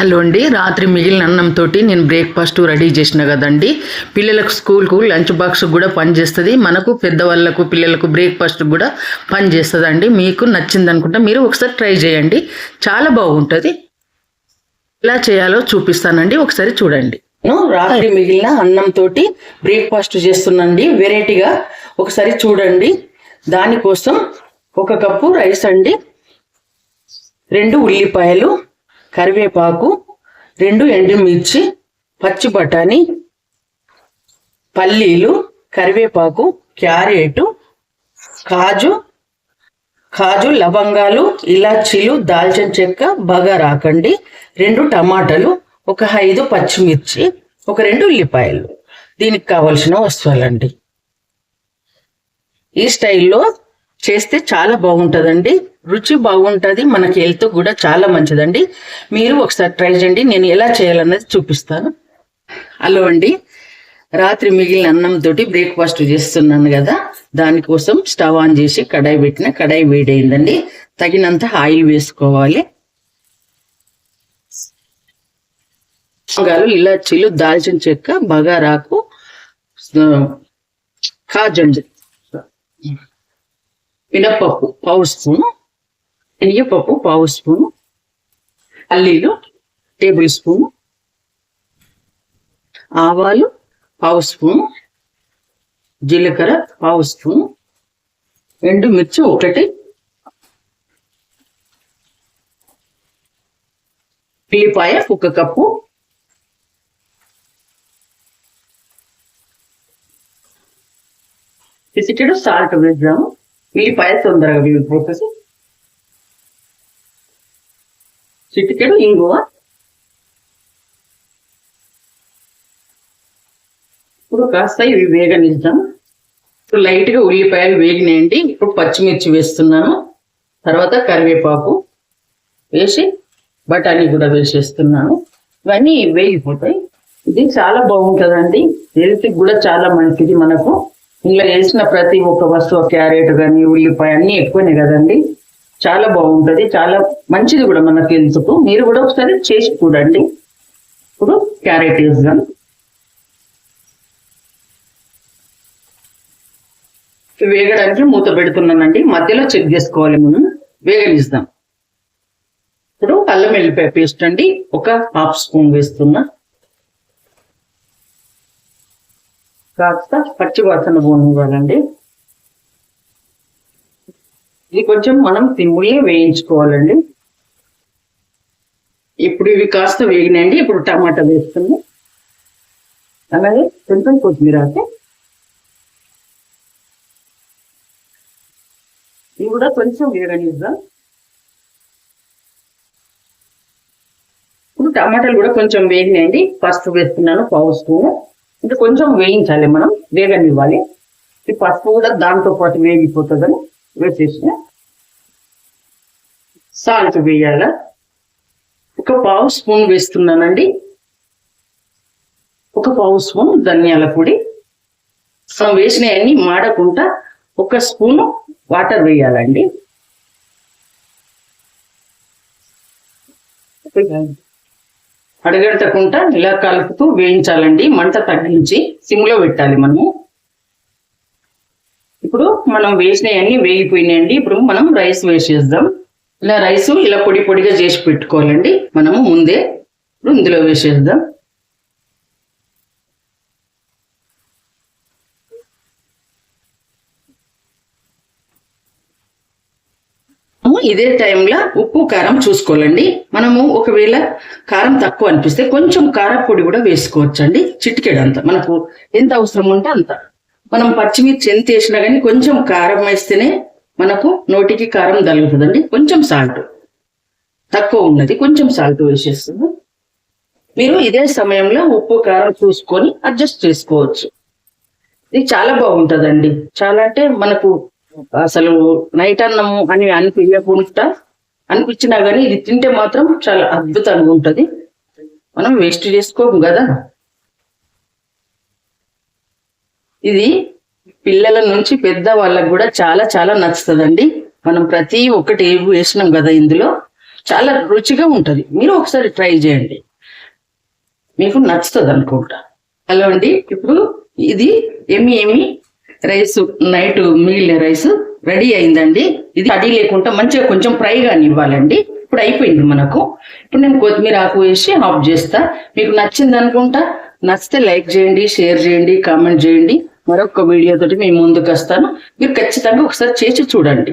Hello అండి. రాత్రి మిగిలిన అన్నంతో నేను బ్రేక్ఫాస్ట్ రెడీ చేసిన కదండి. పిల్లలకు స్కూల్కు లంచ్ బాక్స్ కూడా పనిచేస్తుంది మనకు పెద్దవాళ్ళకు పిల్లలకు బ్రేక్ఫాస్ట్ కూడా పనిచేస్తుంది అండి మీకు నచ్చింది అనుకుంటా మీరు ఒకసారి ట్రై చేయండి. చాలా బాగుంటుంది. ఎలా చేయాలో చూపిస్తానండి. ఒకసారి చూడండి. నేను రాత్రి మిగిలిన అన్నంతో బ్రేక్ఫాస్ట్ చేస్తున్నాండి వెరైటీగా ఒకసారి చూడండి. దానికోసం ఒక కప్పు రైస్ అండి. రెండు ఉల్లిపాయలు కరివేపాకు రెండు ఎండుమిర్చి పచ్చి బఠానీ పల్లీలు కరివేపాకు క్యారెట్ కాజు కాజు లవంగాలు ఇలాచీలు దాల్చిన చెక్క బగారాకండి రెండు టమాటాలు ఒక ఐదు పచ్చిమిర్చి ఒక రెండు ఉల్లిపాయలు. దీనికి కావలసిన వస్తువులండి. ఈ స్టైల్లో చేస్తే చాలా బాగుంటుందండి. రుచి బాగుంటుంది. మనకి హెల్త్ కూడా చాలా మంచిదండి. మీరు ఒకసారి ట్రై చేయండి. నేను ఎలా చేయాలన్నది చూపిస్తాను. హలో అండి. రాత్రి మిగిలిన అన్నం తోటి బ్రేక్ఫాస్ట్ చేస్తున్నాను కదా. దానికోసం స్టవ్ ఆన్ చేసి కడాయి పెట్టిన కడాయి వేడైందండి. తగినంత ఆయిల్ వేసుకోవాలి. లవంగాలు ఇలాచీలు దాల్చిన చెక్క బగారాకు కాజండి మినప్పప్పు పావు స్పూను శనగపప్పు పావు స్పూను అల్లీలు టేబుల్ స్పూను ఆవాలు పావు స్పూను జీలకర్ర పావు స్పూను ఎండుమిర్చి ఒకటి ఉల్లిపాయ ఒక కప్పు పిసిటెడు సాల్ట్ వేద్దాము. ఉల్లిపాయ తొందరగా వేగిపోతుంది చిటికెడు ఇంగువ. ఇప్పుడు కాస్త ఇవి వేగనిద్దాం. ఇప్పుడు లైట్గా ఉల్లిపాయలు వేగినాయండి. ఇప్పుడు పచ్చిమిర్చి వేస్తున్నాను. తర్వాత కరివేపాకు వేసి బఠానీ కూడా వేసేస్తున్నాను. ఇవన్నీ వేగిపోతాయి. ఇది చాలా బాగుంటుందండి. హెల్త్కి కూడా చాలా మంచిది మనకు. ఇందులో వేసిన ప్రతి ఒక్క వస్తువు క్యారెట్ కానీ ఉల్లిపాయ అన్ని ఎక్కువనే కదండి. చాలా బాగుంటుంది. చాలా మంచిది కూడా మన హెల్త్కు. మీరు కూడా ఒకసారి చేసి చూడండి. ఇప్పుడు క్యారెట్ వేద్దాం. వేగడానికి మూత పెడుతున్నానండి. మధ్యలో చెక్ చేసుకోవాలి మనం. వేగనిస్తాం ఇప్పుడు అల్లం వెల్లిపాయ పేస్ట్ అండి. ఒక హాఫ్ స్పూన్ వేస్తున్నా. కాస్త పచ్చి వాసన పోనివ్వాలండి. ఇది కొంచెం మనం తిమ్ములే వేయించుకోవాలండి. ఇప్పుడు ఇవి కాస్త వేగినాయండి. ఇప్పుడు టమాటా వేస్తుంది అలాగే కొంచెం కొత్తిమీర అయితే. ఇవి కూడా కొంచెం వేగనిద్దాం ఇప్పుడు టమాటాలు కూడా కొంచెం వేగినాయండి. ఫస్ట్ వేస్తున్నాను పావు స్పూన్. ఇంకా కొంచెం వేయించాలి మనం వేగనివ్వాలి. ఈ పసుపు కూడా దాంతో పాటు వేగిపోతుందని వేసేసిన సాల్ట్ వేయాల. ఒక పావు స్పూన్ వేస్తున్నానండి. ఒక పావు స్పూన్ ధనియాల పొడి. మనం వేసినవన్నీ మాడకుండా ఒక స్పూన్ వాటర్ వేయాలండి. అడగడతకుండా ఇలా కలుపుతూ వేయించాలండి. మంట తగ్గించి సిమ్లో పెట్టాలి మనము. ఇప్పుడు మనం వేసినవన్నీ వేగిపోయినాయండి. ఇప్పుడు మనం రైస్ వేసేద్దాం. ఇలా రైస్ ఇలా పొడి పొడిగా చేసి పెట్టుకోవాలండి. మనము ముందే ఇప్పుడు ఇందులో వేసేద్దాం. ఇదే టైంలో ఉప్పు కారం చూసుకోవాలండి. మనము ఒకవేళ కారం తక్కువ అనిపిస్తే కొంచెం కారపొడి కూడా వేసుకోవచ్చండి. చిటికెడంత. మనకు ఎంత అవసరం ఉంటే అంత. మనం పచ్చిమిర్చి ఎంత వేసినా కానీ కొంచెం కారం వేస్తేనే మనకు నోటికి కారం తగులుతుందండి. కొంచెం సాల్ట్. తక్కువ ఉన్నది కొంచెం సాల్ట్ వేసేస్తుంది. మీరు ఇదే సమయంలో ఉప్పు కారం చూసుకొని అడ్జస్ట్ చేసుకోవచ్చు. ఇది చాలా బాగుంటుందండి. చాలా అంటే మనకు అసలు నైట్ అన్నం అని అనిపించకుండా అనిపించినా కానీ ఇది తింటే మాత్రం చాలా అద్భుతంగా ఉంటది. మనం వేస్ట్ చేసుకోము కదా. ఇది పిల్లల నుంచి పెద్ద వాళ్ళకు కూడా చాలా చాలా నచ్చుతుందండి. మనం ప్రతి ఒక్కటి వేసినాం కదా ఇందులో. చాలా రుచిగా ఉంటుంది. మీరు ఒకసారి ట్రై చేయండి. మీకు నచ్చుతుంది అనుకుంటా హలో అండి. ఇప్పుడు ఇది ఏమి ఏమి? రైస్ నైట్ మిగిలిన రైస్ రెడీ అయిందండి. ఇది తడి లేకుండా మంచిగా కొంచెం ఫ్రైగా కానివ్వాలండి ఇప్పుడు అయిపోయింది మనకు. ఇప్పుడు నేను కొత్తిమీర ఆకు వేసి ఆఫ్ చేస్తా. మీకు నచ్చింది అనుకుంటా నచ్చితే లైక్ చేయండి షేర్ చేయండి కామెంట్ చేయండి. మరొక వీడియోతోటి మేము ముందుకు వస్తాను. మీరు ఖచ్చితంగా ఒకసారి చేసి చూడండి.